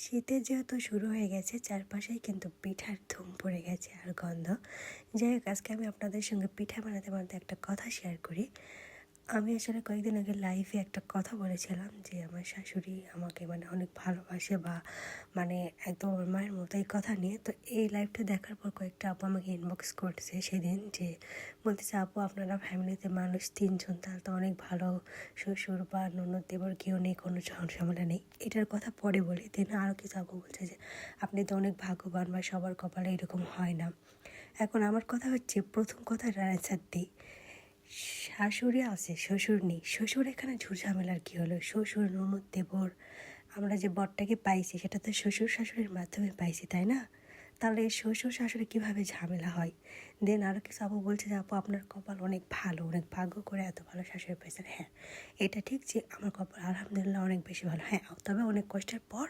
শীতে যেহেতু শুরু হয়ে গেছে, চারপাশেই কিন্তু পিঠার ধুম পড়ে গেছে আর গন্ধ। যাই হোক, আজকে আমি আপনাদের সঙ্গে পিঠা বানাতে বানাতে একটা কথা শেয়ার করি। আমি আসলে কয়েকদিন আগে লাইভে একটা কথা বলেছিলাম যে, আমার শাশুড়ি আমাকে মানে অনেক ভালোবাসে বা মানে একদম আমার মায়ের মতো এই কথা নিয়ে। তো এই লাইভটা দেখার পর কয়েকটা আপু আমাকে ইনবক্স করছে সেদিন যে, বলতেছে, আপু, আপনারা ফ্যামিলিতে মানুষ তিনজন তাহলে তো অনেক ভালো শ্বশুর বা ননদ দেবর কেউ নেই, কোনো ঝামেলা নেই। এটার কথা পরে বলি দেন আরও কিছু আপু বলছে যে, আপনি তো অনেক ভাগ্যবান বা সবার কপালে এরকম হয় না। এখন আমার কথা হচ্ছে, প্রথম কথাটা অ্যান্সার দিই। শাশুড়ি আছে, শ্বশুর নেই। শ্বশুর এখানে ঝুরঝামেলার কী হলো? শ্বশুর ননদ দেবর, আমরা যে বরটাকে পাইছি, সেটা তো শ্বশুর শাশুড়ির মাধ্যমে পাইছি, তাই না? তাহলে এই শ্বশুর শাশুড়ি কীভাবে ঝামেলা হয়? দেন আরও কিছু আপু বলছে যে, আপু, আপনার কপাল অনেক ভালো, অনেক ভাগ্য করে এত ভালো শাশুড়ি পাইছেন। হ্যাঁ এটা ঠিক যে, আমার কপাল আলহামদুলিল্লাহ অনেক বেশি ভালো। হ্যাঁ তবে অনেক কষ্টের পর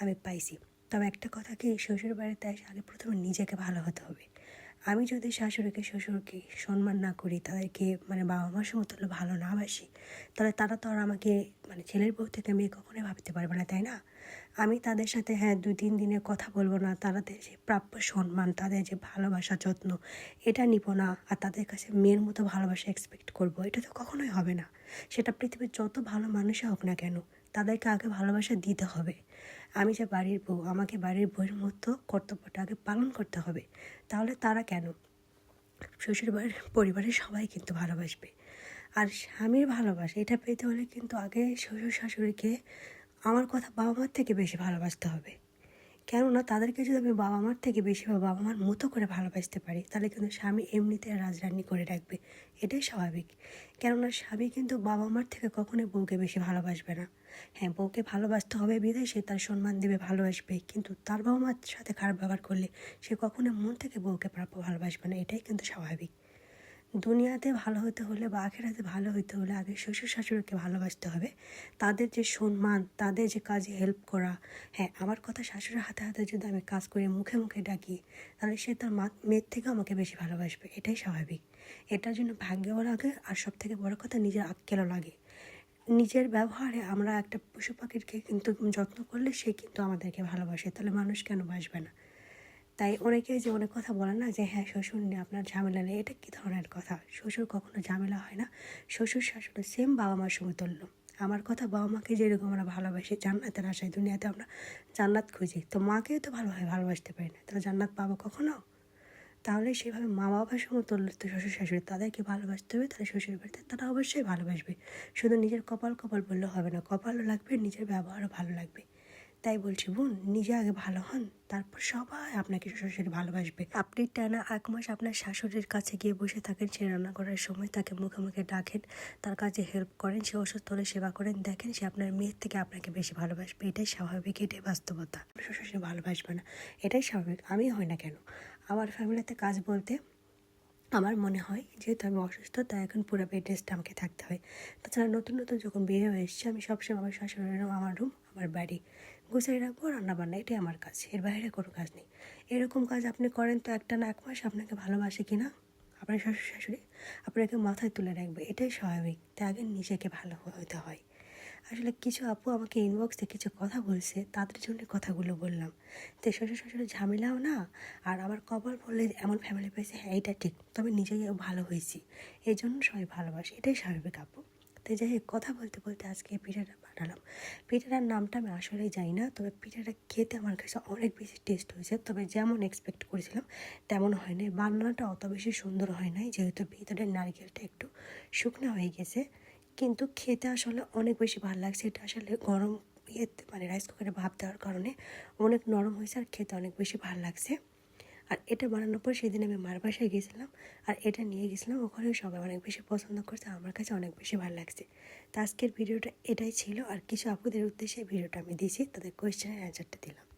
আমি পাইছি। তবে একটা কথা কি শ্বশুর বাড়িতে এসে আগে প্রথমে নিজেকে ভালো হতে হবে। আমি যদি শাশুড়িকে, শ্বশুরকে সম্মান না করি, তাদেরকে মানে বাবা মার সমতুল্য ভালো না বাসি, তাহলে তারা তো আর আমাকে মানে ছেলের বউ থেকে মেয়ে কখনোই ভাবতে পারবে না, তাই না? আমি তাদের সাথে হ্যাঁ দুই, তিন দিনে কথা বলব না, তাদের যে প্রাপ্য সম্মান, তাদের যে ভালোবাসা, যত্ন, এটা নিব না, আর তাদের কাছে মেয়ের মতো ভালোবাসা এক্সপেক্ট করব, এটা তো কখনোই হবে না। সেটা পৃথিবীর যত ভালো মানুষই হোক না কেন তাদেরকে আগে ভালোবাসা দিতে হবে। আমি যে বাড়ির বউ, আমাকে বাড়ির বউয়ের মতো কর্তব্যটা আগে পালন করতে হবে। তাহলে তারা কেন? শ্বশুর বাড়ির পরিবারের সবাই কিন্তু ভালোবাসবে। আর স্বামীর ভালোবাসা, এটা পেতে হলে কিন্তু আগে শ্বশুর শাশুড়িকে আমার কথা বাবা মার থেকে বেশি ভালোবাসতে হবে। কেননা তাদেরকে যদি আমি বাবা মার থেকে বেশি বা বাবা মার মতো করে ভালোবাসতে পারি, তাহলে কিন্তু স্বামী এমনিতে রাজরানি করে রাখবে। এটাই স্বাভাবিক। কেননা স্বামী কিন্তু বাবা মার থেকে কখনোই বউকে বেশি ভালোবাসবে না। হ্যাঁ বউকে ভালোবাসতে হবে বিধায় সে তার সম্মান দেবে, ভালোবাসবে। কিন্তু তার বাবা মার সাথে খারাপ ব্যবহার করলে সে কখনো মন থেকে বউকে প্রাপ্য ভালোবাসবে না, এটাই কিন্তু স্বাভাবিক। দুনিয়াতে ভালো হতে হলে বা আখেরাতে ভালো হতে হলে আগে শ্বশুর শাশুড়িকে ভালোবাসতে হবে। তাদের যে সম্মান, তাদের যে কাজে হেল্প করা হ্যাঁ আমার কথা শাশুড়ির হাতে হাতে যদি আমি কাজ করে মুখে মুখে ডাকি, তাহলে সে তার মা মেয়ের থেকে আমাকে বেশি ভালোবাসবে, এটাই স্বাভাবিক। এটার জন্য ভাগ্যও লাগে আর সব থেকে বড় কথা নিজের আক্কেলও লাগে। নিজের ব্যবহারে আমরা একটা পশু পাখিরকে কিন্তু যত্ন করলে সে কিন্তু আমাদেরকে ভালোবাসে। তাহলে মানুষ কেন বাসবে না? তাই অনেকে যে অনেক কথা বলে না যে হ্যাঁ শ্বশুর নিয়ে আপনার ঝামেলা নেই। এটা কী ধরনের কথা? শ্বশুর কখনো ঝামেলা হয় না। শ্বশুর শাশুড়ি সেম বাবা মার সমতুল্য আমার কথা বাবা মাকে যেরকম আমরা ভালোবাসি, জান্নাতের আশায় দুনিয়াতে আমরা জান্নাত খুঁজি। তো মাকেও তো ভালোভাবে ভালোবাসতে পারি না। তাহলে জান্নাত পাবো কখনো? তাহলে সেভাবে মা বাবার সমতুল্য শ্বশুর শাশুড়ি তাদেরকে ভালোবাসতে হবে, তাহলে শ্বশুর বাড়িতে তারা অবশ্যই ভালোবাসবে। শুধু নিজের কপাল কপাল বললে হবে না, কপালও লাগবে, নিজের ব্যবহারও ভালো লাগবে। তাই বলছি, বোন, নিজে আগে ভালো হন, তারপর সবাই আপনাকে শ্বশুর ভালোবাসবে। আপনি টানা এক মাস আপনার শাশুড়ির কাছে গিয়ে বসে থাকেন, সে রান্না করার সময় তাকে মুখে মুখে ডাকেন, তার কাছে হেল্প করেন, সে অসুস্থ হলে সেবা করেন, দেখেন সে আপনার মেয়ের থেকে আপনাকে বেশি ভালোবাসবে। এটাই স্বাভাবিক, এটাই বাস্তবতা। শ্বশুর ভালোবাসবে না, এটাই স্বাভাবিক। আমি হয় না কেন? আমার ফ্যামিলিতে কাজ বলতে আমার মনে হয়, যেহেতু আমি অসুস্থ, তাই এখন পুরো বেড রেস্টে আমাকে থাকতে হয়। তাছাড়া নতুন নতুন যখন বিয়ে হয়ে এসেছি, আমি সবসময় আমার শাশুড়ির রুম আমার রুম আমার বাড়ি। গুছিয়ে রাখব রান্নাবান্না এটাই আমার কাজ। এর বাইরে কোনো কাজ নেই। এরকম কাজ আপনি করেন তো একটা না এক মাস আপনাকে ভালোবাসে কি না আপনার শ্বশুর, শাশুড়ি আপনাকে মাথায় তুলে রাখবে। এটাই স্বাভাবিক। তাই আগে নিজেকে ভালো হতে হয়। আসলে কিছু আপু আমাকে ইনবক্সে কিছু কথা বলছে, তাদের জন্য কথাগুলো বললাম। তো শ্বশুর শ্বশুরের ঝামেলাও না, আর আমার কপাল বললে এমন ফ্যামিলি পেয়েছে হ্যাঁ এটা ঠিক। তবে নিজেই ভালো হয়েছি। এই জন্য সবাই ভালোবাসে। এটাই স্বাভাবিক আপু। তো যাই হোক, কথা বলতে বলতে আজকে পিঠাটা বানালাম। পিঠাটার নামটা আমি আসলেই জানি না, তবে পিঠাটা খেতে আমার কাছে অনেক বেশি টেস্ট হয়েছে। তবে যেমন এক্সপেক্ট করেছিলাম, তেমন হয়নি বান্নাটা অত বেশি সুন্দর হয় নাই, যেহেতু ভিতরের নারকেলটা একটু শুকনো হয়ে গেছে। কিন্তু খেতে আসলে অনেক বেশি ভালো লাগছে। এটা আসলে গরম ইয়েতে মানে রাইস কুকারে ভাব দেওয়ার কারণে অনেক নরম হয়েছে আর খেতে অনেক বেশি ভালো লাগছে। আর এটা বানানোর পর সেদিন আমি মার বাসায় গেছিলাম আর এটা নিয়ে গেছিলাম। ওখানে সবাই অনেক বেশি পছন্দ করছে, আমার কাছে অনেক বেশি ভালো লাগছে। তো আজকের ভিডিওটা এটাই ছিল। আর কিছু আপুদের উদ্দেশ্যে ভিডিওটা আমি দিয়েছি, তাদের কোয়েশ্চেনের অ্যান্সারটা দিলাম।